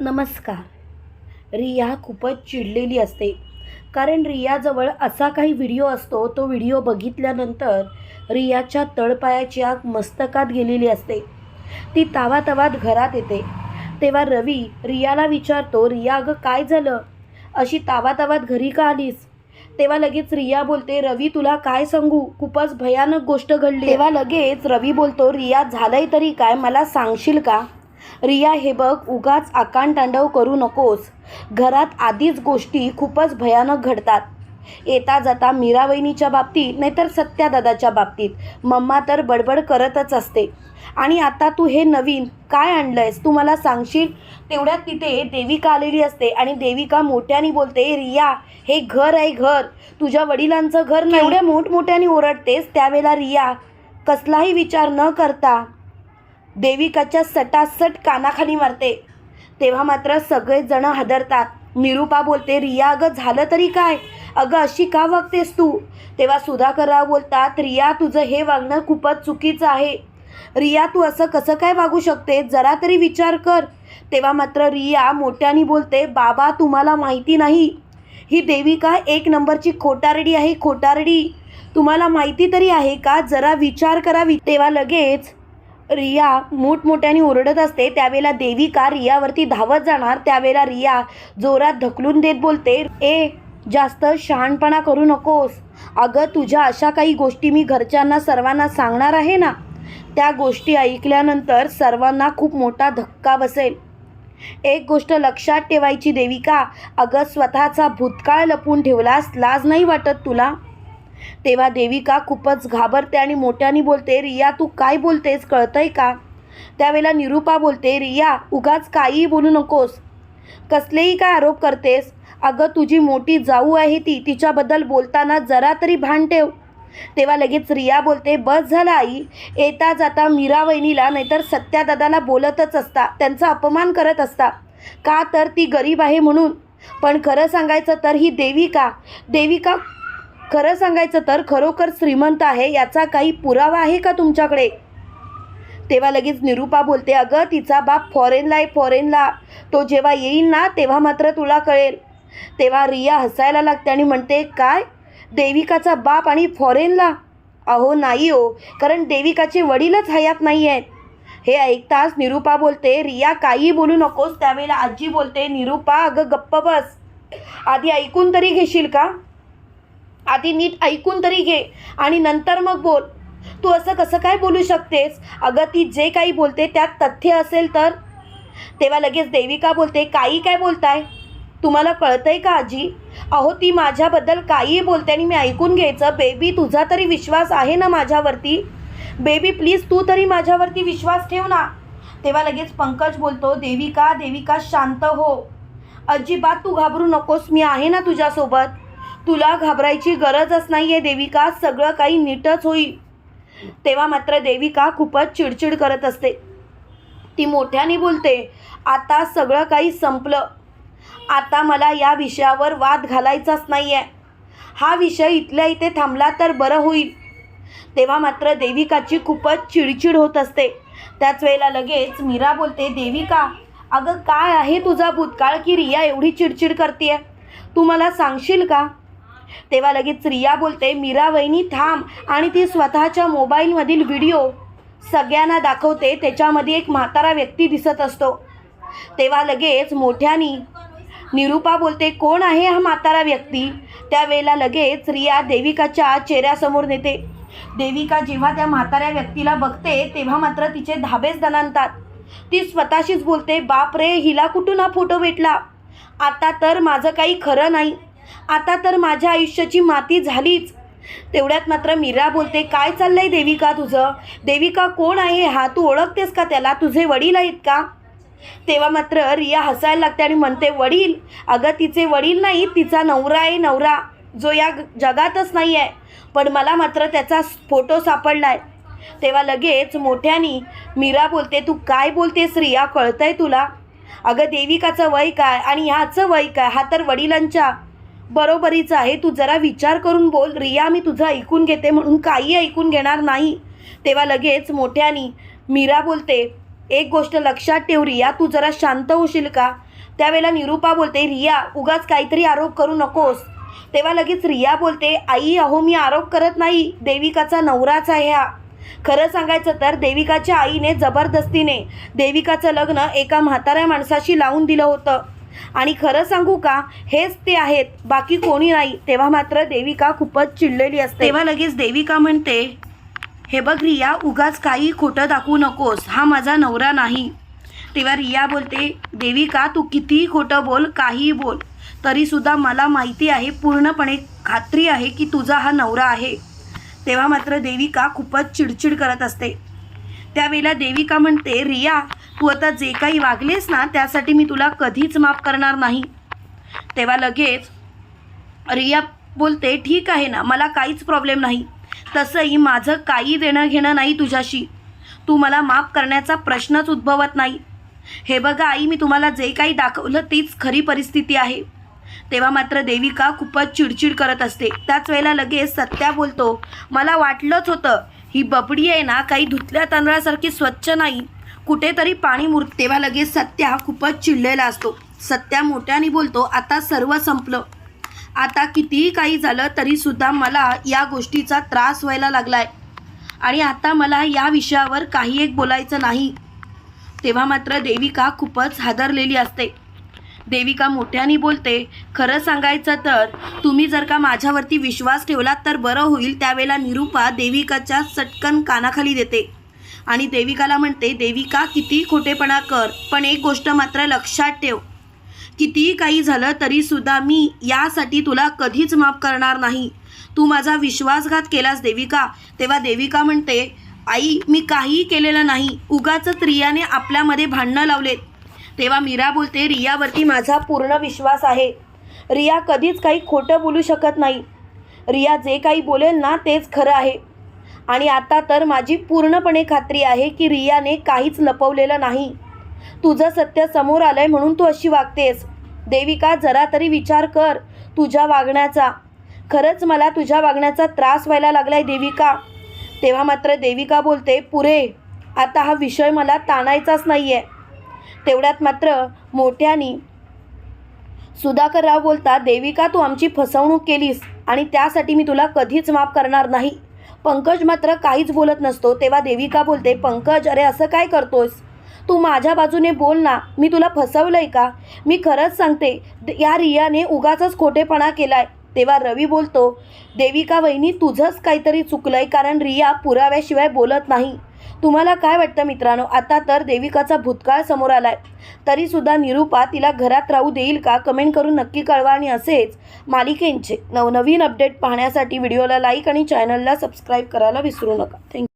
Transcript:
नमस्कार. रिया खूपच चिडलेली असते. कारण रियाजवळ असा काही व्हिडिओ असतो तो व्हिडिओ बघितल्यानंतर रियाच्या तळपायाची आग मस्तकात गेलेली असते. ती तावातावात घरात येते. तेव्हा रवी रियाला विचारतो रिया अगं काय झालं? अशी तावातावात घरी का आलीस? तेव्हा लगेच रिया बोलते रवी तुला काय सांगू? खूपच भयानक गोष्ट घडली. तेव्हा लगेच रवी बोलतो रिया झालंय तरी काय? मला सांगशील का? रिया हे बघ उगाच आकांतांडव करू नकोस. घरात आधीच गोष्टी खूपच भयानक घडतात. येता जाता मीरावहिनीच्या बाबतीत नाहीतर सत्यादादाच्या बाबतीत. मम्मा तर बडबड करतच असते. आणि आता तू हे नवीन काय आणलंयस? तू मला सांगशील? तेवढ्यात तिथे देविका आलेली असते आणि देविका मोठ्याने बोलते रिया हे घर आहे घर. तुझ्या वडिलांचं घर नाही. एवढ्या मोठमोठ्याने ओरडतेस त्यावेळेला रिया. कसलाही विचार न करता देविकाच्या सटासट कानाखाली मारते. तेव्हा मात्र सगळेजण हादरतात. निरूपा बोलते रिया अगं झालं तरी काय? अगं अशी का वागतेस तू? तेव्हा सुधाकरराव बोलतात रिया तुझं हे वागणं खूपच चुकीचं आहे. रिया तू असं कसं काय वागू शकते? जरा तरी विचार कर. तेव्हा मात्र रिया मोठ्याने बोलते बाबा तुम्हाला माहिती नाही. ही देविका एक नंबरची खोटारडी आहे खोटारडी. तुम्हाला माहिती तरी आहे का? जरा विचार करावी तेव्हा लगेच रिया मोठमोठ्याने ओरडत असते. त्यावेळेला देविका रियावरती धावत जाणार. त्यावेळेला रिया जोरात ढकलून देत बोलते ए जास्त शहाणपणा करू नकोस. अगं तुझ्या अशा काही गोष्टी मी घरच्यांना सर्वांना सांगणार आहे ना त्या गोष्टी ऐकल्यानंतर सर्वांना खूप मोठा धक्का बसेल. एक गोष्ट लक्षात ठेवायची देविका. अगं स्वतःचा भूतकाळ लपून ठेवलास लाज नाही वाटत तुला? तेव्हा देविका खूपच घाबरते आणि मोठ्याने बोलते रिया तू काय बोलतेस? कळतंय का? त्यावेळेला निरूपा बोलते रिया उगाच काहीही बोलू नकोस. कसलेही काय आरोप करतेस? अगं तुझी मोठी जाऊ आहे ती तिच्याबद्दल बोलताना जरा तरी भान ठेव. तेव्हा लगेच रिया बोलते बस झालं आई येता जाता मीरा वहिनीला नाहीतर सत्यादादाला बोलतच असता त्यांचा अपमान करत असता. का तर ती गरीब आहे म्हणून. पण खरं सांगायचं तर ही देविका देविका खरं सांगायचं तर खरोखर श्रीमंत आहे याचा काही पुरावा आहे का तुमच्याकडे? तेव्हा लगेच निरूपा बोलते अगं तिचा बाप फॉरेनला आहे फॉरेनला तो जेव्हा येईल ना तेव्हा मात्र तुला कळेल. तेव्हा रिया हसायला लागते आणि म्हणते काय? देविकाचा बाप आणि फॉरेनला अहो नाही हो कारण देविकाचे वडीलच हयात नाही आहेत. हे ऐकताच निरूपा बोलते रिया काही बोलू नकोस त्यावेळेला आजी बोलते निरूपा अगं गप्प बस. आधी ऐकून तरी घेशील का? आधी नीट ऐकून तरी घे आणि नंतर मग बोल. तू असं कसं काय बोलू शकतेस? अगं ती जे काही बोलते त्यात तथ्य असेल तर? तेव्हा लगेच देविका बोलते काही काय बोलताय? तुम्हाला कळतंय का आजी? अहो ती माझ्याबद्दल काहीही बोलते आणि मी ऐकून घ्यायचं. बेबी तुझा तरी विश्वास आहे ना माझ्यावरती? बेबी प्लीज तू तरी माझ्यावरती विश्वास ठेव ना. तेव्हा लगेच पंकज बोलतो देविका देविका शांत हो. अजिबात तू घाबरू नकोस मी आहे ना तुझ्यासोबत. तुला घाबरायची गरजच नाही आहे देविका. सगळं काही नीटच होईल. तेव्हा मात्र देविका खूपच चिडचिड करत असते. ती मोठ्याने बोलते आता सगळं काही संपलं. आता मला या विषयावर वाद घालायचाच नाही आहे हा विषय इथल्या इथे थांबला तर बरं होईल. तेव्हा मात्र देविकाची खूपच चिडचिड होत असते. त्याच वेळेला लगेच मीरा बोलते देविका अगं काय आहे तुझा भूतकाळ की रिया एवढी चिडचिड करते तू मला सांगशील का? तेव्हा लगेच रिया बोलते मीरा वहिनी थांब. आणि ती स्वतःच्या मोबाईलमधील व्हिडिओ सगळ्यांना दाखवते त्याच्यामध्ये एक म्हातारा व्यक्ती दिसत असतो. तेव्हा लगेच मोठ्यानी निरूपा बोलते कोण आहे हा म्हातारा व्यक्ती? त्यावेळेला लगेच रिया देविकाच्या चेहऱ्यासमोर नेते. देविका जेव्हा त्या म्हाताऱ्या व्यक्तीला बघते तेव्हा मात्र तिचे धाबेच दणानतात ती स्वतःशीच बोलते बाप रे हिला कुठून हा फोटो भेटला? आता तर माझं काही खरं नाही. आता तर माझ्या आयुष्याची माती झालीच. तेवढ्यात मात्र मीरा बोलते काय चाललंय देविका तुझं? देविका कोण आहे? हा तू ओळखतेस का त्याला? तुझे वडील आहेत का? तेव्हा मात्र रिया हसायला लागते आणि म्हणते वडील? अगं तिचे वडील नाही तिचा नवरा आहे नवरा जो या जगातच नाही आहे पण मला मात्र त्याचा फोटो सापडलाय. तेव्हा लगेच मोठ्यानी मीरा बोलते तू काय बोलतेस रिया? कळतंय तुला? अगं देविकाचं वय काय? आणि ह्याचं वय काय? हा तर वडिलांच्या बरोबरीचं आहे. तू जरा विचार करून बोल. रिया मी तुझं ऐकून घेते म्हणून काही ऐकून घेणार नाही. तेव्हा लगेच मोठ्यानी मीरा बोलते एक गोष्ट लक्षात ठेव रिया तू जरा शांत होशील का? त्यावेळेला निरूपा बोलते रिया उगाच काहीतरी आरोप करू नकोस. तेव्हा लगेच रिया बोलते आई अहो मी आरोप करत नाही. देविकाचा नवराच आहे हा. खरं सांगायचं तर देविकाच्या आईने जबरदस्तीने देविकाचं लग्न एका म्हाताऱ्या माणसाशी लावून दिलं होतं. आणि खरं सांगू का हेच ते आहेत. बाकी कोणी नाही. तेव्हा मात्र देविका खूपच चिडलेली असते. तेव्हा लगेच देविका म्हणते हे बघ रिया उगाच काही खोटं दाखवू नकोस. हा माझा नवरा नाही. तेव्हा रिया बोलते देविका तू कितीही खोटं बोल काहीही बोल. तरीसुद्धा मला माहिती आहे पूर्णपणे खात्री आहे की तुझा हा नवरा आहे. तेव्हा मात्र देविका खूपच चिडचिड करत असते. त्यावेळेला देविका म्हणते रिया तू आता जे काही वागलेस ना त्यासाठी मी तुला कधीच माफ करणार नाही. तेव्हा लगेच रिया बोलते ठीक आहे ना मला काहीच प्रॉब्लेम नाही. तसंही माझं काही देणं घेणं नाही तुझ्याशी. तू मला माफ करण्याचा प्रश्नच उद्भवत नाही. हे बघा आई मी तुम्हाला जे काही दाखवलं तीच खरी परिस्थिती आहे. तेव्हा मात्र देविका खूपच चिडचिड करत असते. त्याच वेळेला लगेच सत्या बोलतो मला वाटलंच होतं ही बबडी आहे ना काही धुतल्या तांदळासारखी स्वच्छ नाही. कुठेतरी पाणी मुर तेव्हा लगेच सत्या खूपच चिडलेला असतो. सत्या मोठ्याने बोलतो आता सर्व संपलं. आता कितीही काही झालं तरीसुद्धा मला या गोष्टीचा त्रास व्हायला लागलाय. आणि आता मला या विषयावर काही एक बोलायचं नाही. तेव्हा मात्र देविका खूपच हादरलेली असते. देविका मोठ्याने बोलते खरं सांगायचं तर तुम्ही जर का माझ्यावरती विश्वास ठेवलात तर बरं होईल त्यावेळेला निरूपा देविकाच्या चटकन कानाखाली देते. आणि देविकाला म्हणते देविका किती खोटेपणा कर पण एक गोष्ट मात्र लक्षात ठेव. कितीही काही झालं तरीसुद्धा मी यासाठी तुला कधीच माफ करणार नाही. तू माझा विश्वासघात केलास देविका. तेव्हा देविका म्हणते आई मी काहीही केलेलं नाही. उगाच रियाने आपल्यामध्ये भांडणं लावलेत. तेव्हा मीरा बोलते रियावरती माझा पूर्ण विश्वास आहे. रिया कधीच काही खोटं बोलू शकत नाही. रिया जे काही बोलेल ना तेच खरं आहे. आणि आता तर माझी पूर्णपणे खात्री आहे की रियाने काहीच लपवलेलं नाही. तुझं सत्य समोर आलंय म्हणून तू अशी वागतेस. देविका जरा तरी विचार कर तुझ्या वागण्याचा. खरंच मला तुझ्या वागण्याचा त्रास व्हायला लागलाय देविका. तेव्हा मात्र देविका बोलते पुरे आता हा विषय मला ताणायचाच नाही आहे तेवढ्यात मात्र मोठ्यानी सुधाकरराव बोलता देविका तू आमची फसवणूक केलीस आणि त्यासाठी मी तुला कधीच माफ करणार नाही. पंकज मात्र काहीच बोलत नसतो. तेव्हा देविका बोलते पंकज अरे असं काय करतोस तू माझ्या बाजूने बोल ना. मी तुला फसवलंय का? मी खरंच सांगते या रियाने उगाचच खोटेपणा केलाय. तेव्हा रवी बोलतो देविका वहिनी तुझंच काहीतरी चुकलंय कारण रिया पुराव्याशिवाय बोलत नाही. तुम्हाला काय वाटतं मित्रांनो? आता तर देविकाचा भूतकाळ समोर आलाय. तरीसुद्धा निरूपा तिला घरात राहू देईल का? कमेंट करून नक्की कळवा आणि असेच मालिकेंचे नवनवीन अपडेट पाहण्यासाठी व्हिडिओला लाईक आणि चॅनलला सबस्क्राईब करायला विसरू नका. थँक्यू